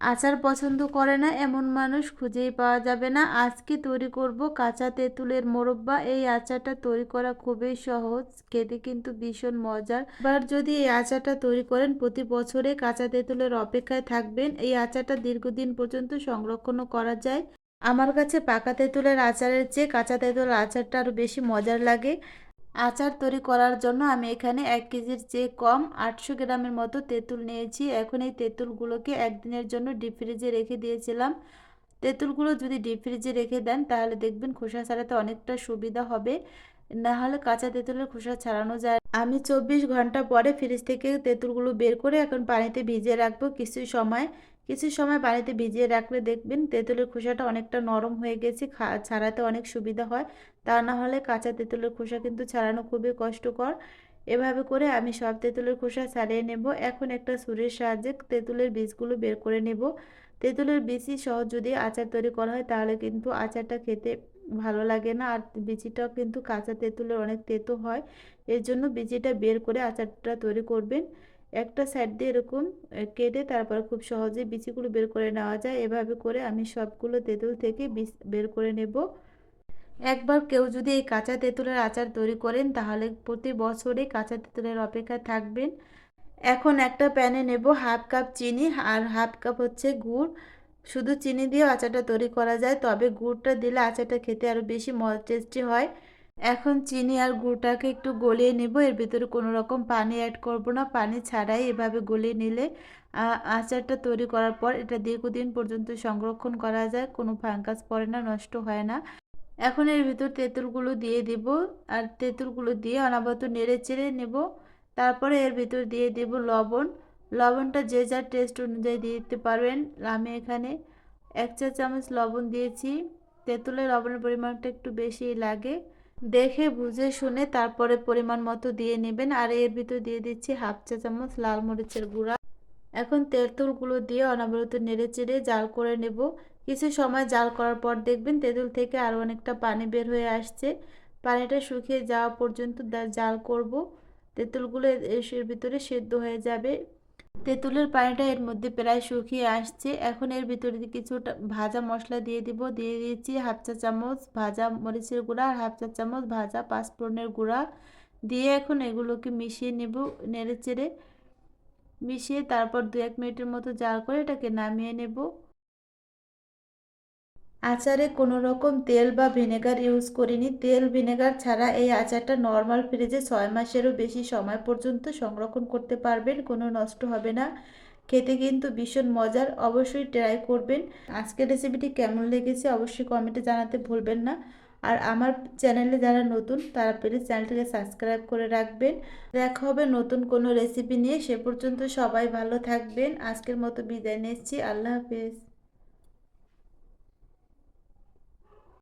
আচার পছন্দ করে না, এমন মানুষ খুঁজেই পাওয়া যাবে না। আজকে তৈরি করব কাঁচা তেঁতুলের মোরব্বা। এই আচারটা তৈরি করা খুবই সহজ, খেতে কিন্তু ভীষণ মজার। এবার যদি এই আচারটা তৈরি করেন, প্রতি বছরে কাঁচা তেঁতুলের অপেক্ষায় থাকবেন। এই আচারটা দীর্ঘদিন পর্যন্ত সংরক্ষণও করা যায়। আমার কাছে পাকা তেঁতুলের আচারের চেয়ে কাঁচা তেঁতুলের আচারটা আরও বেশি মজার লাগে। আচার তৈরি করার জন্য আমি এখানে এক কেজির চেয়ে কম আটশো গ্রামের মতো তেঁতুল নিয়েছি। এখন এই তেঁতুলগুলোকে একদিনের জন্য ডিপ ফ্রিজে রেখে দিয়েছিলাম। তেঁতুলগুলো যদি ডিপ ফ্রিজে রেখে দেন, তাহলে দেখবেন খোসা ছাড়াতে অনেকটা সুবিধা হবে। না হলে কাঁচা তেঁতুলের খোসা ছাড়ানো যায় আমি চব্বিশ ঘণ্টা পরে ফ্রিজ থেকে তেঁতুলগুলো বের করে এখন পানিতে ভিজিয়ে রাখব। কিছু সময় কিছু সময় পানিতে ভিজিয়ে রাখলে দেখবেন তেঁতুলের খোসাটা অনেকটা নরম হয়ে গেছে ছাড়াতে অনেক সুবিধা হয়। তা না হলে কাঁচা তেঁতুলের খোসা কিন্তু ছাড়ানো খুবই কষ্টকর। এভাবে করে আমি সব তেঁতুলের খোসা ছাড়িয়ে নেব। এখন একটা সুরের সাহায্যে তেঁতুলের বীজগুলো বের করে নেব। তেঁতুলের বিচি সহ যদি আচার তৈরি করা হয় তাহলে কিন্তু আচারটা খেতে ভালো লাগে না। আর বিচিটাও কিন্তু কাঁচা তেঁতুলের অনেক তেঁতো হয়। এর জন্য বিচিটা বের করে আচারটা তৈরি করবেন। একটা সাইড দিয়ে এরকম কেটে তারপর খুব সহজে বিচিগুলো বের করে নেওয়া যায়। এভাবে করে আমি সবগুলো তেঁতুল থেকে বীজ বের করে নেব। একবার কেউ যদি এই কাঁচা তেঁতুলের আচার তৈরি করেন, তাহলে প্রতি বছরে কাঁচা তেঁতুলের অপেক্ষায় থাকবেন। এখন একটা প্যানে নেব হাফ কাপ চিনি আর হাফ কাপ হচ্ছে গুড়। শুধু চিনি দিয়ে আচারটা তৈরি করা যায়, তবে গুড়টা দিলে আচারটা খেতে আরও বেশি টেস্টি হয়। এখন চিনি আর গুড়টাকে একটু গলিয়ে নেব। এর ভিতরে কোনো রকম পানি অ্যাড করব না। পানি ছাড়াই এভাবে গলিয়ে নিলে আচারটা তৈরি করার পর এটা দীর্ঘদিন পর্যন্ত সংরক্ষণ করা যায়। কোনো ফাঙ্গাস পড়ে না, নষ্ট হয় না। এখন এর ভিতর তেঁতুলগুলো দিয়ে দিব আর তেঁতুলগুলো দিয়ে অনাবত নেড়ে চেড়ে নেব। তারপরে এর ভিতর দিয়ে দেব লবণ। লবণটা যে যার টেস্ট অনুযায়ী দিয়ে দিতে পারবেন। আমি এখানে এক চা চামচ লবণ দিয়েছি। তেঁতুলের লবণের পরিমাণটা একটু বেশি লাগে। দেখে, বুঝে, শুনে তারপরে পরিমাণ মতো দিয়ে নেবেন আর এর ভিতর দিয়ে দিচ্ছি হাফ চা চামচ লাল মরিচের গুঁড়া। এখন তেঁতুলগুলো দিয়ে অনবরত নেড়ে চেড়ে জাল করে নেব। কিছু সময় জাল করার পর দেখবেন তেঁতুল থেকে আরও অনেকটা পানি বের হয়ে আসছে। পানিটা শুকিয়ে যাওয়া পর্যন্ত জাল করব। তেঁতুলগুলো এর ভিতরে সেদ্ধ হয়ে যাবে। তেঁতুলের পানিটা এর মধ্যে প্রায় শুকিয়ে আসছে। এখন এর ভিতরে কিছুটা ভাজা মশলা দিয়ে দিব। দিয়ে দিয়েছি হাফ চা চামচ ভাজা মরিচের গুঁড়া আর হাফ চা চামচ ভাজা পাঁচফোড়নের গুঁড়া। দিয়ে এখন এগুলোকে মিশিয়ে নেব নেড়ে চেড়ে। মিশিয়ে তারপর দু এক মিনিটের মতো জাল করে এটাকে নামিয়ে নেব। আচারে কোনো রকম তেল বা ভিনেগার ইউজ করিনি। তেল, ভিনেগার ছাড়া এই আচারটা নর্মাল ফ্রিজে ছয় মাসেরও বেশি সময় পর্যন্ত সংরক্ষণ করতে পারবেন, কোনো নষ্ট হবে না। খেতে কিন্তু ভীষণ মজার, অবশ্যই ট্রাই করবেন। আজকের রেসিপিটি কেমন লেগেছে অবশ্যই কমেন্টে জানাতে ভুলবেন না। আর আমার চ্যানেলে যারা নতুন, তারা প্লিজ চ্যানেলটিকে সাবস্ক্রাইব করে রাখবেন। দেখা হবে নতুন কোনো রেসিপি নিয়ে। সে পর্যন্ত সবাই ভালো থাকবেন। আজকের মতো বিদায় নিচ্ছি। আল্লাহ হাফেজ।